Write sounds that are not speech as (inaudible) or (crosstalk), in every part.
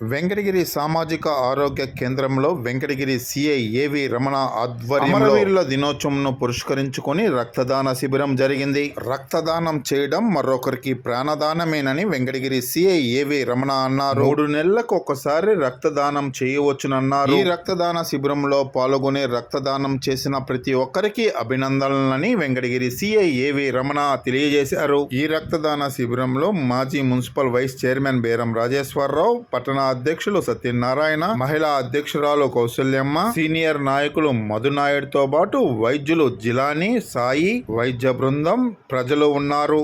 Venkatagiri సామాజిక ఆరోగ్య కేంద్రంలో వెంకటగిరి సిఐ ఏవి రమణ ఆధ్వర్యంలో అమరవీరుల దినోత్సవంను పురస్కరించుకొని రక్తదాన శిబిరం జరిగింది. రక్తదానం చేయడం మరొకరికి ప్రాణదానమేనని వెంకటగిరి సిఐ ఏవి రమణ అన్నారు. మూడు నెలలకు ఒకసారి రక్తదానం చేయవచ్చునన్నారు. ఈ రక్తదాన శిబిరంలో పాల్గొని రక్తదానం చేసిన ప్రతి ఒక్కరికి అభినందనలని వెంకటగిరి సిఐ ఏవి రమణ తెలియజేశారు. ఈ రక్తదాన శిబిరంలో మాజీ మున్సిపల్ వైస్ చైర్మన్ బేరం రాజేశ్వరరావు పట్టణ అధ్యక్షులు సత్యనారాయణ మహిళా అధ్యక్షురాలు కౌశల్యమ్మ సీనియర్ నాయకులు మధునాయుడుతో పాటు వైద్యులు జిలాని సాయి వైద్య బృందం ప్రజలు ఉన్నారు.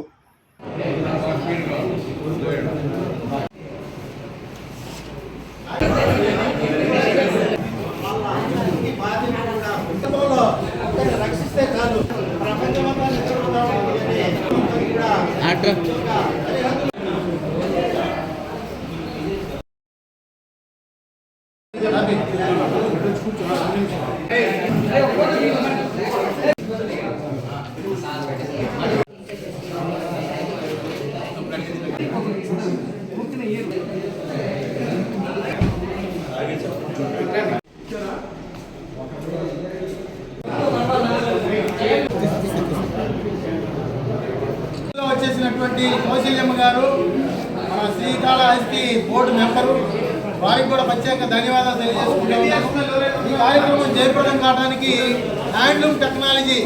రక్షిస్తే కాదు ప్రపంచమంతా వచ్చేసినటువంటి కౌశల్యమ్మ గారు మన శ్రీకాళహస్తి బోర్డు మెంబరు వారికి కూడా ప్రత్యేక ధన్యవాదాలు తెలియజేసుకుంటూ ఈ కార్యక్రమం జయప్రదం కావడానికి హ్యాండ్లూమ్ టెక్నాలజీ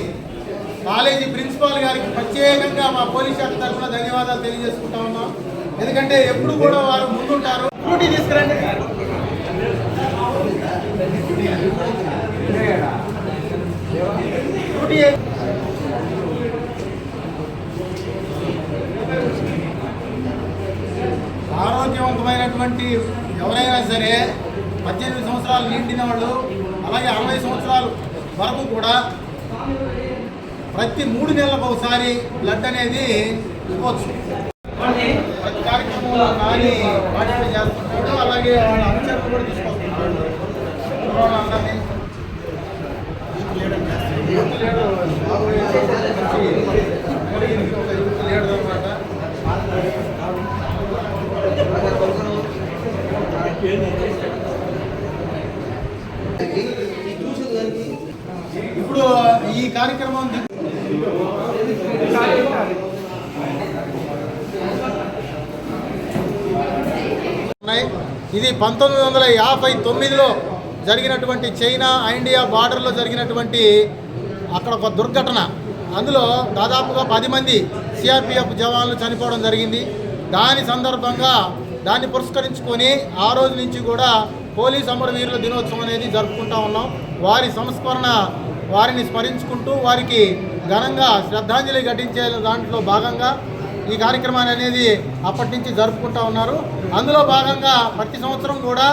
కాలేజీ ప్రిన్సిపాల్ గారికి ప్రత్యేకంగా మా పోలీస్ శాఖ తరఫున ధన్యవాదాలు తెలియజేసుకుంటా ఉన్నాం. ఎందుకంటే ఎప్పుడు కూడా వారు ముందుంటారు. స్కూటీ తీసుకురండి. స్కూటీ ఆరోగ్యవంతమైనటువంటి ఎవరైనా సరే పద్దెనిమిది సంవత్సరాలు నిండిన వాళ్ళు అలాగే అరవై సంవత్సరాల వరకు కూడా ప్రతి మూడు నెలలకు ఒకసారి బ్లడ్ అనేది ఇవ్వచ్చు. కానీ పార్టిసిపేట్ చేస్తుంటాడు. అలాగే వాళ్ళ అనుచరులు కూడా తీసుకొస్తుంటాడు అందరినీ యూత్ లీడర్ ఒక యూత్ లీడర్ అనమాట ఇప్పుడు ఈ కార్యక్రమం ది- ఉన్నాయి. ఇది పంతొమ్మిది వందల యాభై తొమ్మిదిలో జరిగినటువంటి చైనా ఇండియా బార్డర్లో జరిగినటువంటి అక్కడ ఒక దుర్ఘటన. అందులో దాదాపుగా పది మంది సిఆర్పిఎఫ్ జవాన్లు చనిపోవడం జరిగింది. దాని సందర్భంగా దాన్ని పురస్కరించుకొని ఆ రోజు నుంచి కూడా పోలీస్ అమరవీరుల దినోత్సవం అనేది జరుపుకుంటా ఉన్నాం. వారి సంస్మరణ వారిని స్మరించుకుంటూ వారికి ఘనంగా శ్రద్ధాంజలి ఘటించే దాంట్లో భాగంగా ఈ కార్యక్రమాన్ని అనేది అప్పటి నుంచి జరుపుకుంటా ఉన్నారు. అందులో భాగంగా ప్రతి సంవత్సరం కూడా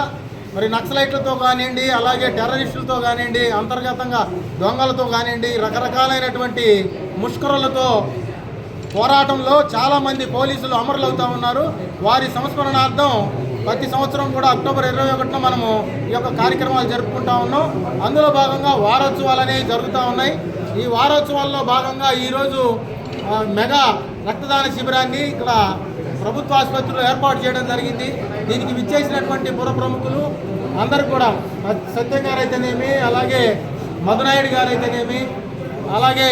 మరి నక్సలైట్లతో కానివ్వండి అలాగే టెర్రరిస్టులతో కానివ్వండి అంతర్గతంగా దొంగలతో కానివ్వండి రకరకాలైనటువంటి ముష్కరులతో పోరాటంలో చాలామంది పోలీసులు అమరులవుతూ ఉన్నారు. వారి సంస్మరణార్థం ప్రతి సంవత్సరం కూడా అక్టోబర్ ఇరవై ఒకటిన మనము ఈ యొక్క కార్యక్రమాలు జరుపుకుంటా ఉన్నాం. అందులో భాగంగా వారోత్సవాలు అనేవి జరుగుతూ ఉన్నాయి. ఈ వారోత్సవాల్లో భాగంగా ఈరోజు మెగా రక్తదాన శిబిరాన్ని ఇక్కడ ప్రభుత్వ ఆసుపత్రిలో ఏర్పాటు చేయడం జరిగింది. దీనికి విచ్చేసినటువంటి పుర ప్రముఖులు అందరు కూడా సత్యం గారు అయితేనేమి అలాగే మధునాయుడు గారైతేనేమి అలాగే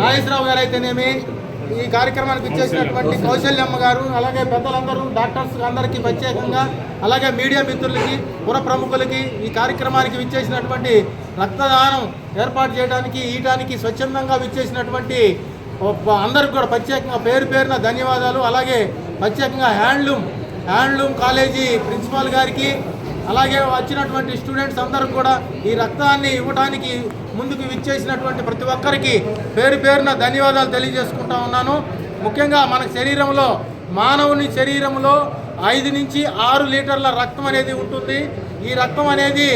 నాగేశ్వరరావు గారు అయితేనేమి ఈ కార్యక్రమానికి ఇచ్చేసినటువంటి కౌశల్యమ్మ గారు అలాగే పెద్దలందరూ డాక్టర్స్ అందరికీ ప్రత్యేకంగా అలాగే మీడియా మిత్రులకి పుర ప్రముఖులకి ఈ కార్యక్రమానికి విచ్చేసినటువంటి రక్తదానం ఏర్పాటు చేయడానికి ఈయటానికి స్వచ్ఛందంగా విచ్చేసినటువంటి అందరికి కూడా ప్రత్యేకంగా పేరు పేరున ధన్యవాదాలు. అలాగే ప్రత్యేకంగా హ్యాండ్లూమ్ హ్యాండ్లూమ్ కాలేజీ ప్రిన్సిపాల్ గారికి అలాగే వచ్చినటువంటి స్టూడెంట్స్ అందరూ కూడా ఈ రక్తాన్ని ఇవ్వడానికి ముందుకు విచ్చేసినటువంటి ప్రతి ఒక్కరికి పేరు పేరున ధన్యవాదాలు తెలియజేసుకుంటా ఉన్నాను. ముఖ్యంగా మన శరీరంలో మానవుని శరీరంలో ఐదు నుంచి ఆరు లీటర్ల రక్తం అనేది ఉంటుంది. ఈ రక్తం అనేది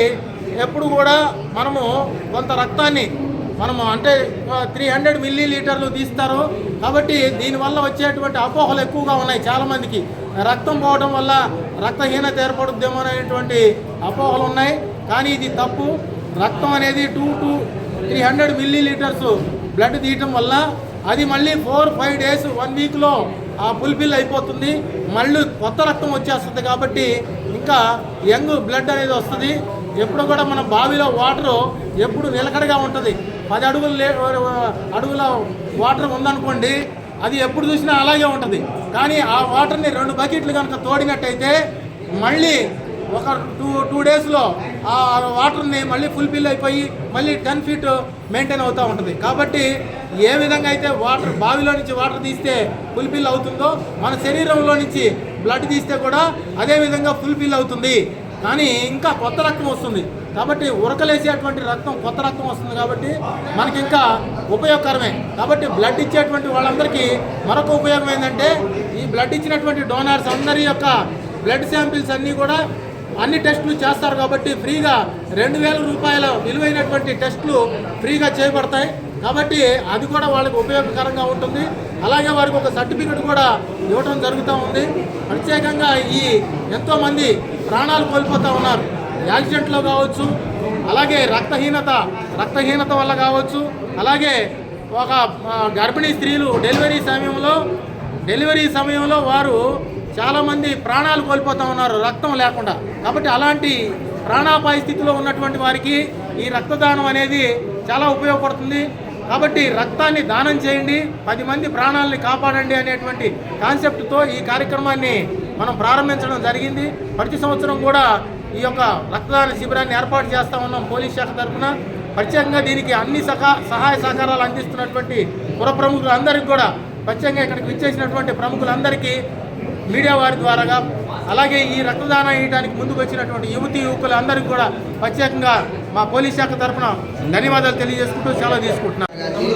ఎప్పుడు కూడా మనము కొంత రక్తాన్ని మనము అంటే త్రీ హండ్రెడ్ మిల్లీ లీటర్లు తీస్తారు. కాబట్టి దీనివల్ల వచ్చేటువంటి అపోహలు ఎక్కువగా ఉన్నాయి చాలామందికి. రక్తం పోవడం వల్ల రక్తహీనత ఏర్పడుద్దేమో అనేటువంటి అపోహలు ఉన్నాయి. కానీ ఇది తప్పు. రక్తం అనేది two to three hundred milliliters blood తీయటం వల్ల అది మళ్ళీ ఫోర్ ఫైవ్ డేస్ వన్ వీక్లో ఆ ఫుల్ఫిల్ అయిపోతుంది. మళ్ళీ కొత్త రక్తం వచ్చేస్తుంది కాబట్టి ఇంకా యంగ్ బ్లడ్ అనేది వస్తుంది. ఎప్పుడు కూడా మన బావిలో వాటరు ఎప్పుడు నిలకడగా ఉంటుంది. పది అడుగులు లే అడుగుల వాటర్ ఉందనుకోండి అది ఎప్పుడు చూసినా అలాగే ఉంటుంది. కానీ ఆ వాటర్ని రెండు బకెట్లు కనుక తోడినట్టయితే మళ్ళీ ఒక టూ టూ డేస్లో ఆ వాటర్ని మళ్ళీ ఫుల్ఫిల్ అయిపోయి మళ్ళీ టెన్ ఫీట్ మెయింటైన్ అవుతూ ఉంటుంది. కాబట్టి ఏ విధంగా అయితే వాటర్ బావిలో నుంచి వాటర్ తీస్తే ఫుల్ఫిల్ అవుతుందో మన శరీరంలో నుంచి బ్లడ్ తీస్తే కూడా అదే విధంగా ఫుల్ఫిల్ అవుతుంది. కానీ ఇంకా కొత్త రక్తం వస్తుంది. కాబట్టి ఉరకలేసేటువంటి రక్తం కొత్త రక్తం వస్తుంది కాబట్టి మనకి ఇంకా ఉపయోగకరమే. కాబట్టి బ్లడ్ ఇచ్చేటువంటి వాళ్ళందరికీ మరొక ఉపయోగం ఏంటంటే ఈ బ్లడ్ ఇచ్చినటువంటి డోనర్స్ అందరి యొక్క బ్లడ్ శాంపిల్స్ అన్నీ కూడా అన్ని టెస్టులు చేస్తారు కాబట్టి ఫ్రీగా రెండు వేల రూపాయల విలువైనటువంటి టెస్టులు ఫ్రీగా చేయబడతాయి. కాబట్టి అది కూడా వాళ్ళకి ఉపయోగకరంగా ఉంటుంది. అలాగే వారికి ఒక సర్టిఫికెట్ కూడా ఇవ్వడం జరుగుతూ ఉంది. ప్రత్యేకంగా ఈ ఎంతోమంది ప్రాణాలు కోల్పోతూ ఉన్నారు. యాక్సిడెంట్లో కావచ్చు అలాగే రక్తహీనత రక్తహీనత వల్ల కావచ్చు అలాగే ఒక గర్భిణీ స్త్రీలు డెలివరీ సమయంలో డెలివరీ సమయంలో వారు చాలామంది ప్రాణాలు కోల్పోతూ ఉన్నారు రక్తం లేకుండా. కాబట్టి అలాంటి ప్రాణాపాయ స్థితిలో ఉన్నటువంటి వారికి ఈ రక్తదానం అనేది చాలా ఉపయోగపడుతుంది. కాబట్టి రక్తాన్ని దానం చేయండి పది మంది ప్రాణాలని కాపాడండి అనేటువంటి కాన్సెప్ట్తో ఈ కార్యక్రమాన్ని మనం ప్రారంభించడం జరిగింది. ప్రతి సంవత్సరం కూడా ఈ యొక్క రక్తదాన శిబిరాన్ని ఏర్పాటు చేస్తా ఉన్నాం పోలీస్ శాఖ తరఫున. ప్రత్యేకంగా దీనికి అన్ని సహా సహాయ సహకారాలు అందిస్తున్నటువంటి పుర ప్రముఖులందరికీ కూడా ప్రత్యేకంగా ఇక్కడికి విచ్చేసినటువంటి ప్రముఖులందరికీ మీడియా వారి ద్వారాగా అలాగే ఈ రక్తదానం వేయడానికి ముందుకు వచ్చినటువంటి యువతి యువకులందరికీ కూడా ప్రత్యేకంగా మా పోలీస్ శాఖ తరఫున ధన్యవాదాలు తెలియజేసుకుంటూ సెలవు తీసుకుంటున్నాను గారికి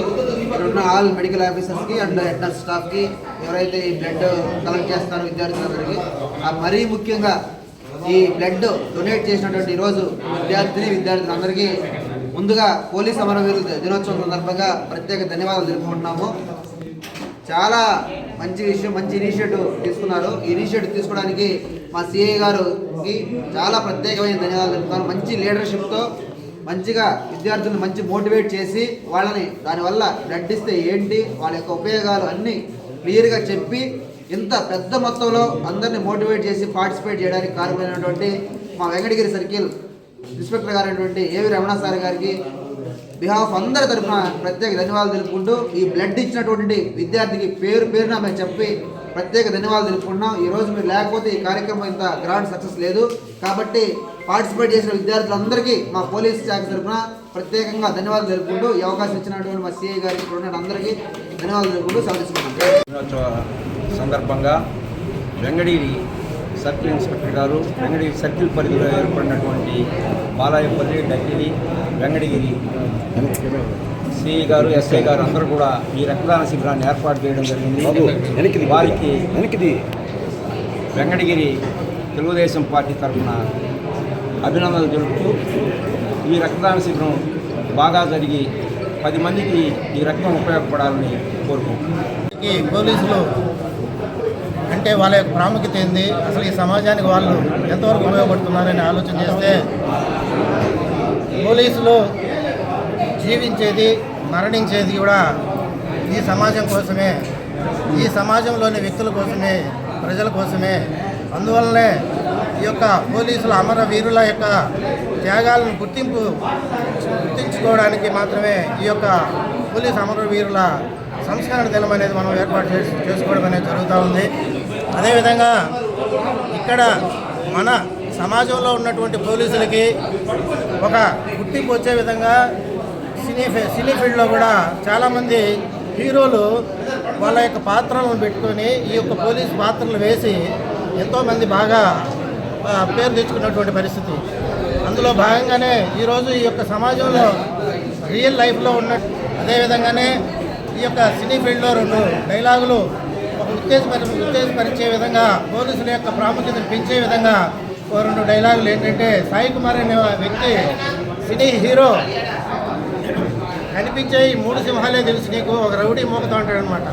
ఆల్ మెడికల్ ఆఫీసర్స్కి అండ్ హెడ్ నర్స్ స్టాఫ్కి ఎవరైతే ఈ బ్లడ్ కలెక్ట్ చేస్తారో విద్యార్థులందరికీ మరీ ముఖ్యంగా ఈ బ్లడ్ డొనేట్ చేసినటువంటి ఈరోజు విద్యార్థిని విద్యార్థులందరికీ ముందుగా పోలీస్ అమరవీరుల దినోత్సవం సందర్భంగా ప్రత్యేక ధన్యవాదాలు తెలుపుకుంటున్నాము. చాలా మంచి విషయం మంచి ఇనిషియేటివ్ తీసుకున్నారు. ఈ ఇనిషియేటివ్ తీసుకోవడానికి మా సిఐ గారుకి చాలా ప్రత్యేకమైన ధన్యవాదాలు. తెలుపుతాను మంచి లీడర్షిప్తో మంచిగా విద్యార్థులను మంచి మోటివేట్ చేసి వాళ్ళని దానివల్ల బ్లడ్ ఇస్తే ఏంటి వాళ్ళ యొక్క ఉపయోగాలు అన్నీ క్లియర్గా చెప్పి ఇంత పెద్ద మొత్తంలో అందరిని మోటివేట్ చేసి పార్టిసిపేట్ చేయడానికి కారణమైనటువంటి మా వెంకటగిరి సర్కిల్ ఇన్స్పెక్టర్ గారైనటువంటి ఏవి రమణ సార్ గారికి బిహాఫ్ అందరి తరఫున ప్రత్యేక ధన్యవాదాలు తెలుపుకుంటూ ఈ బ్లడ్ ఇచ్చినటువంటి విద్యార్థికి పేరు పేరున మేము చెప్పి ప్రత్యేక ధన్యవాదాలు తెలుపుకుంటున్నాం. ఈ రోజు మీరు లేకపోతే ఈ కార్యక్రమం ఇంత గ్రాండ్ సక్సెస్ లేదు. కాబట్టి పార్టిసిపేట్ చేసిన విద్యార్థులందరికీ మా పోలీస్ శాఖ తరఫున ప్రత్యేకంగా ధన్యవాదాలు తెలుపుకుంటూ ఈ అవకాశం ఇచ్చినటువంటి మా సిఐ గారికి ఇక్కడ అందరికీ ధన్యవాదాలు తెలుపుకుంటూ సెలవు సందర్భంగా వెంగడగిరి సర్కిల్ ఇన్స్పెక్టర్ గారు వెంగడగిరి సర్కిల్ పరిధిలో ఏర్పడినటువంటి బాలాయపల్లి డక్కిలి వెంగడగిరి సిఐ గారు ఎస్ఐ గారు అందరూ కూడా ఈ రక్తదాన శిబిరాన్ని ఏర్పాటు చేయడం జరిగింది. వారికి వెంగడగిరి తెలుగుదేశం పార్టీ తరఫున అభినందనలు తెలుపుతూ ఈ రక్తదాన శిబిరం బాగా జరిగి పది మందికి ఈ రక్తం ఉపయోగపడాలని కోరుకుంటున్నాను ఈ పోలీసులు అంటే వాళ్ళ యొక్క ప్రాముఖ్యత ఏంది? అసలు ఈ సమాజానికి వాళ్ళు ఎంతవరకు ఉపయోగపడుతున్నారని ఆలోచన చేస్తే పోలీసులు జీవించేది మరణించేది కూడా ఈ సమాజం కోసమే. ఈ సమాజంలోని వ్యక్తుల కోసమే ప్రజల కోసమే. అందువల్లనే ఈ యొక్క పోలీసుల అమర వీరుల యొక్క త్యాగాలను గుర్తింపు గుర్తించుకోవడానికి మాత్రమే ఈ యొక్క పోలీస్ అమర వీరుల సంస్కరణ దినం అనేది మనం ఏర్పాటు చేసి చేసుకోవడం అనేది జరుగుతూ ఉంది. అదేవిధంగా ఇక్కడ మన సమాజంలో ఉన్నటువంటి పోలీసులకి ఒక గుర్తింపు వచ్చే విధంగా సినీ ఫీ- సినీ ఫీల్డ్లో కూడా చాలామంది హీరోలు వాళ్ళ యొక్క పాత్రలను పెట్టుకొని ఈ యొక్క పోలీస్ పాత్రలు వేసి ఎంతోమంది బాగా పేరు తెచ్చుకున్నటువంటి పరిస్థితి. అందులో భాగంగానే ఈరోజు ఈ యొక్క సమాజంలో రియల్ లైఫ్లో ఉన్న అదేవిధంగానే ఈ యొక్క సినీ ఫీల్డ్లో రెండు డైలాగులు ఒక ఉత్తేజపరి ఉత్తేజపరిచే విధంగా పోలీసుల యొక్క ప్రాముఖ్యతను పెంచే విధంగా ఓ రెండు డైలాగులు ఏంటంటే సాయి కుమార్ అనే వ్యక్తి సినీ హీరో. కనిపించే ఈ మూడు సింహాలే తెలుసు నీకు ఒక రౌడీ మోగుతూ ఉంటాడనమాట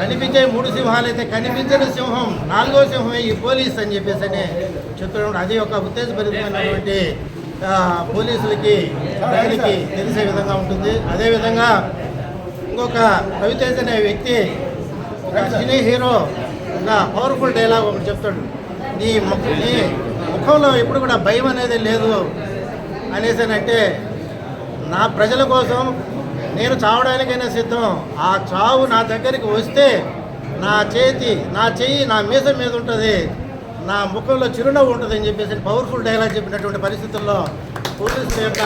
కనిపించే మూడు సింహాలు అయితే కనిపించని సింహం నాలుగో సింహమే ఈ పోలీస్ అని చెప్పేసి అని చెప్తున్నాడు. అది ఒక ఉత్తేజపరితమైనటువంటి పోలీసులకి ప్రజలకి తెలిసే విధంగా ఉంటుంది. అదేవిధంగా ఇంకొక రవితేజ్ అనే వ్యక్తి ఒక సినీ హీరో ఒక పవర్ఫుల్ డైలాగ్ ఒకటి చెప్తాడు. నీ ముఖ నీ ముఖంలో ఎప్పుడు కూడా భయం అనేది లేదు అనేసి అంటే నా ప్రజల కోసం నేను చావడానికైనా సిద్ధం. ఆ చావు నా దగ్గరికి వస్తే నా చేతి నా చెయ్యి నా మీస మీద ఉంటుంది. నా ముఖంలో చిరునవ్వు ఉంటుంది అని చెప్పేసి పవర్ఫుల్ డైలాగ్ చెప్పినటువంటి పరిస్థితుల్లో పోలీసుల యొక్క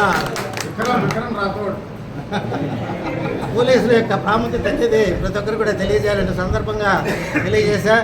(laughs) పోలీసుల యొక్క ప్రాముఖ్యత అనేది ప్రతి ఒక్కరు కూడా తెలియజేయాలనే సందర్భంగా తెలియజేశా.